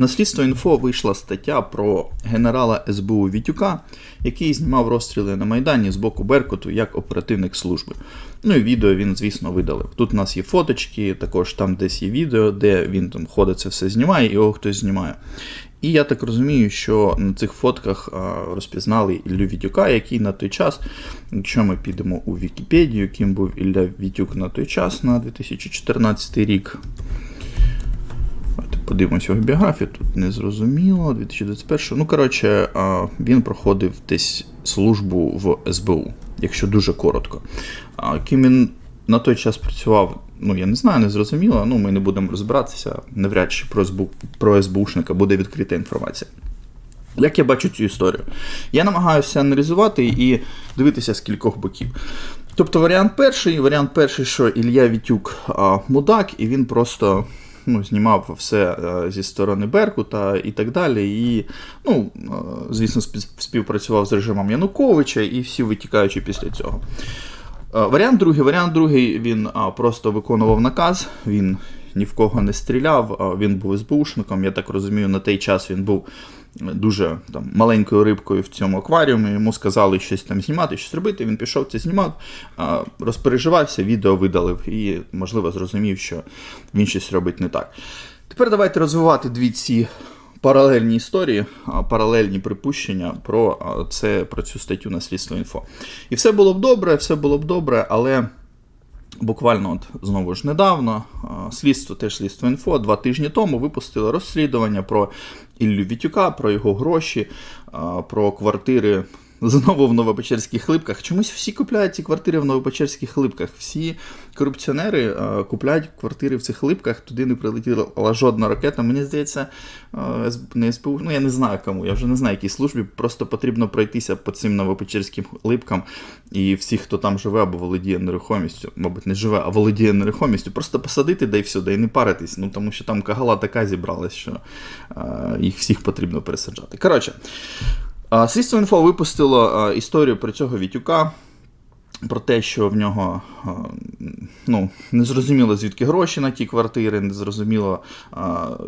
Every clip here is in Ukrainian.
На слідство інфо вийшла стаття про генерала СБУ Вітюка, який знімав розстріли на Майдані з боку Беркуту як оперативник служби. Ну і відео він, звісно, видалив. Тут у нас є фоточки, також там десь є відео, де він там ходить, це все знімає, і його хтось знімає. І я так розумію, що на цих фотках розпізнали Іллю Вітюка, який на той час, якщо ми підемо у Вікіпедію, ким був Ілля Вітюк на той час, на 2014 рік. Подивимось його біографію, тут не зрозуміло. 2021. Ну, коротше, він проходив десь службу в СБУ, якщо дуже коротко. Ким він на той час працював, ну я не знаю, не зрозуміло. Ну, ми не будемо розбиратися. Навряд чи про СБУ, про СБУшника буде відкрита інформація. Як я бачу цю історію? Я намагаюся аналізувати і дивитися з кількох боків. Тобто, варіант перший, варіант перший, що Ілля Вітюк а, мудак, і він просто ну, знімав все зі сторони Беркута і так далі. І, ну, звісно, спів- співпрацював з режимом Януковича і всі витікаючи після цього. Е, Варіант другий. Варіант другий він просто виконував наказ, він ні в кого не стріляв, він був СБУшником. Я так розумію, на той час він був дуже там, маленькою рибкою в цьому акваріумі. Йому сказали щось там знімати, щось робити. Він пішов це знімав, розпереживався, відео видалив і, можливо, зрозумів, що він щось робить не так. Тепер давайте розвивати дві ці паралельні історії, паралельні припущення про це про цю статтю на слідство інфо. І все було б добре, все було б добре, але буквально от знову ж недавно слідство, теж слідство інфо, два тижні тому випустили розслідування про Іллю Вітюка, про його гроші, про квартири. Знову в Новопечерських хлипках. Чомусь всі купляють ці квартири в Новопечерських хлипках. Всі корупціонери е, купляють квартири в цих хлипках, туди не прилетіла жодна ракета. Мені здається, е, не СБУ, ну я не знаю кому, я вже не знаю, якій службі. Просто потрібно пройтися по цим новопечерським хлипкам, і всіх, хто там живе або володіє нерухомістю, мабуть, не живе, а володіє нерухомістю, просто посадити да і все, да і не паритись. Ну тому що там кагала така зібралась, що е, їх всіх потрібно пересаджати. Коротше. Слідство інфо випустило історію про цього Вітюка, про те, що в нього ну, не зрозуміло, звідки гроші на ті квартири, не зрозуміло,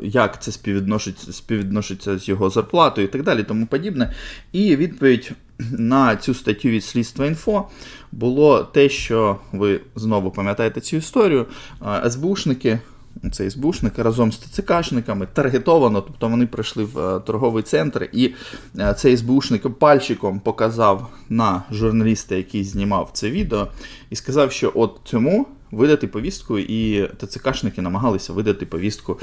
як це співвідноситься, співвідноситься з його зарплатою і так далі, тому подібне. І відповідь на цю статтю від слідства інфо було те, що ви знову пам'ятаєте цю історію. СБУшники цей Збушник разом з ТЦКшниками таргетовано, тобто вони прийшли в е, торговий центр, і е, цей СБУшник пальчиком показав на журналіста, який знімав це відео, і сказав, що от цьому видати повістку, і ТЦКшники намагалися видати повістку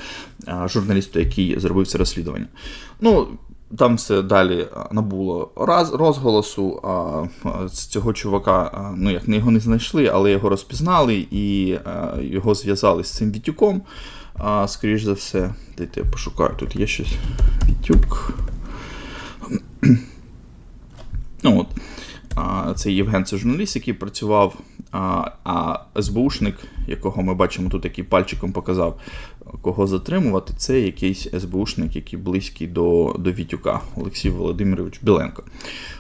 е, журналісту, який зробив це розслідування. Ну, там все далі набуло раз, розголосу. А, з цього чувака, а, ну як не його не знайшли, але його розпізнали і а, його зв'язали з цим Вітюком. А, скоріш за все, дайте я пошукаю, тут є щось. Вітюк. Ну от. А, Це Євген, це журналіст, який працював, а СБУшник, якого ми бачимо тут, який пальчиком показав, кого затримувати, це якийсь СБУшник, який близький до, до Вітюка, Олексій Володимирович Біленко.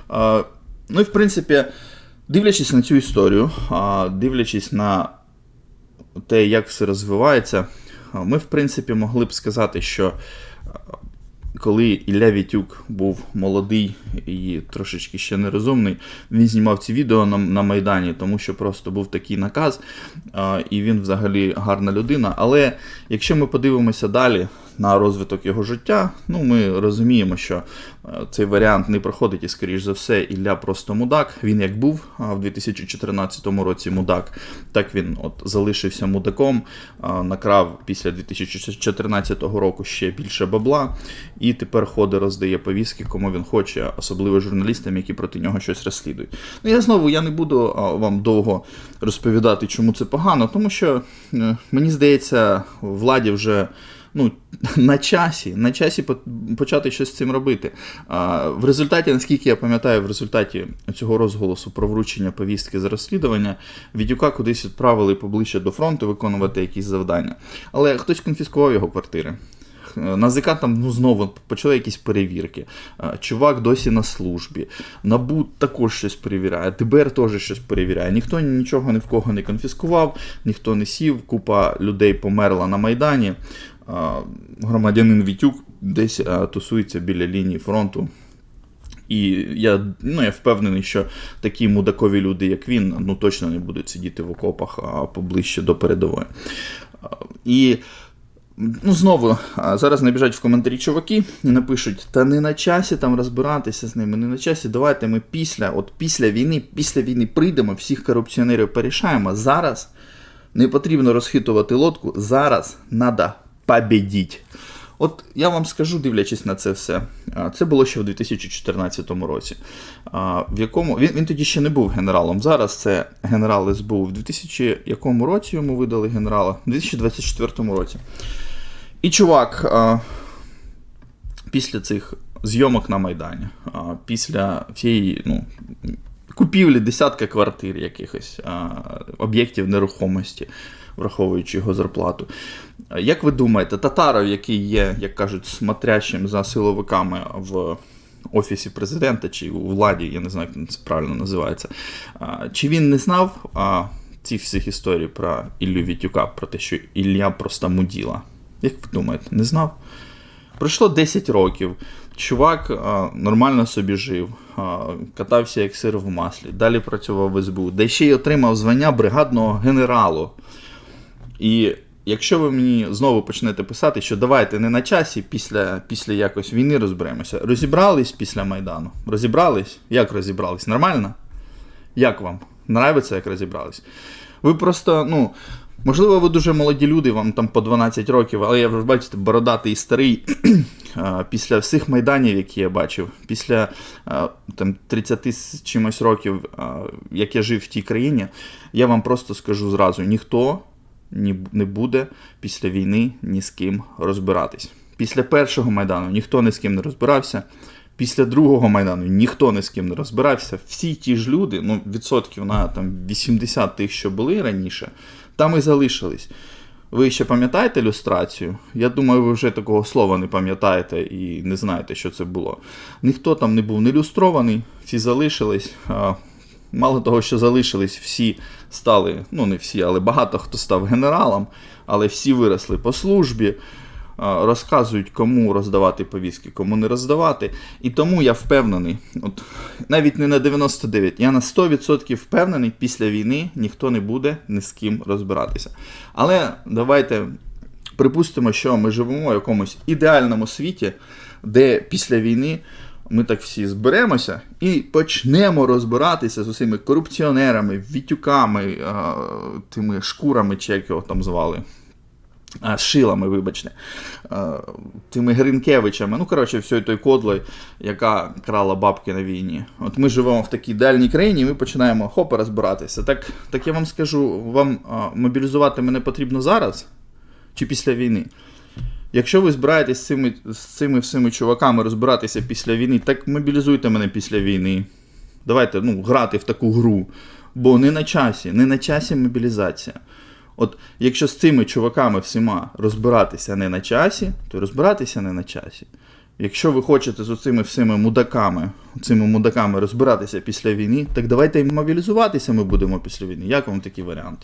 А, Ну і в принципі, дивлячись на цю історію, а, дивлячись на те, як все розвивається, ми, в принципі, могли б сказати, що коли Ілля Вітюк був молодий і трошечки ще нерозумний, він знімав ці відео на, на Майдані, тому що просто був такий наказ, і він взагалі гарна людина. Але якщо ми подивимося далі на розвиток його життя, ну ми розуміємо, що е, цей варіант не проходить, і, скоріш за все, Ілля просто мудак. Він як був в 2014 році мудак, так він от залишився мудаком, накрав після 2014 року ще більше бабла, і тепер ходить, роздає повістки, кому він хоче, особливо журналістам, які проти нього щось розслідують. Ну я знову я не буду вам довго розповідати, чому це погано, тому що е, мені здається, владі вже ну, на часі, на часі почати щось з цим робити. В результаті, наскільки я пам'ятаю, в результаті цього розголосу про вручення повістки за розслідування Відюка кудись відправили поближче до фронту виконувати якісь завдання. Але хтось конфіскував його квартири. НАЗК там ну, знову почали якісь перевірки. Чувак досі на службі. НАБУ також щось перевіряє, ДБР теж щось перевіряє. Ніхто нічого ні в кого не конфіскував, ніхто не сів, купа людей померла на Майдані. Громадянин Вітюк десь тусується біля лінії фронту. І я, ну, я впевнений, що такі мудакові люди, як він, ну точно не будуть сидіти в окопах а поближче до передової. І ну, знову, зараз набіжать в коментарі чуваки і напишуть: та не на часі там розбиратися з ними, не на часі. Давайте ми після, от після війни, після війни прийдемо, всіх корупціонерів порішаємо. Зараз не потрібно розхитувати лодку. Зараз треба побідіть. От я вам скажу, дивлячись на це все. Це було ще в 2014 році. В якому він, він тоді ще не був генералом. Зараз це генерал СБУ. В 2000 якому році йому видали генерала? У 2024 році. І чувак, після цих зйомок на Майдані, після всієї ну, купівлі десятка квартир якихось, об'єктів нерухомості, враховуючи його зарплату. Як ви думаєте, Татаров, який є, як кажуть, смотрящим за силовиками в офісі президента чи у владі, я не знаю, як це правильно називається, чи він не знав цих всіх історій про Іллю Вітюка, про те, що Ілля просто муділа? Як ви думаєте, не знав? Пройшло 10 років. Чувак а, нормально собі жив, а, катався як сир в маслі, далі працював в СБУ, де ще й отримав звання бригадного генералу. І якщо ви мені знову почнете писати, що давайте не на часі після, після якось війни розберемося, розібрались після Майдану? Розібрались? Як розібрались? Нормально? Як вам? Нравиться, як розібрались? Ви просто, ну. Можливо, ви дуже молоді люди, вам там по 12 років, але я вже бачите, бородатий і старий. Після всіх майданів, які я бачив, після там 30 з чимось років, як я жив в тій країні, я вам просто скажу зразу: ніхто ні- не буде після війни ні з ким розбиратись. Після першого майдану ніхто ні з ким не розбирався. Після другого майдану ніхто ні з ким не розбирався. Всі ті ж люди, ну відсотків на там 80 тих, що були раніше, там і залишились. Ви ще пам'ятаєте люстрацію? Я думаю, ви вже такого слова не пам'ятаєте і не знаєте, що це було. Ніхто там не був не люстрований, всі залишились. Мало того, що залишились, всі стали, ну не всі, але багато хто став генералом, але всі виросли по службі, розказують, кому роздавати повістки, кому не роздавати. І тому я впевнений, от навіть не на 99, я на 100% впевнений, після війни ніхто не буде ні з ким розбиратися. Але давайте припустимо, що ми живемо в якомусь ідеальному світі, де після війни ми так всі зберемося і почнемо розбиратися з усіми корупціонерами, вітюками, тими шкурами, чи як його там звали. А, шилами, вибачте, а, тими Гринкевичами, ну, коротше, всією той кодлою, яка крала бабки на війні. От ми живемо в такій дальній країні, і ми починаємо хопа розбиратися. Так, так я вам скажу, вам а, мобілізувати мене потрібно зараз чи після війни? Якщо ви збираєтесь з цими, з цими всіми чуваками розбиратися після війни, так мобілізуйте мене після війни. Давайте ну, грати в таку гру. Бо не на часі, не на часі мобілізація. От якщо з цими чуваками всіма розбиратися не на часі, то розбиратися не на часі. Якщо ви хочете з цими всіми мудаками, цими мудаками розбиратися після війни, так давайте і мобілізуватися ми будемо після війни. Як вам такий варіант?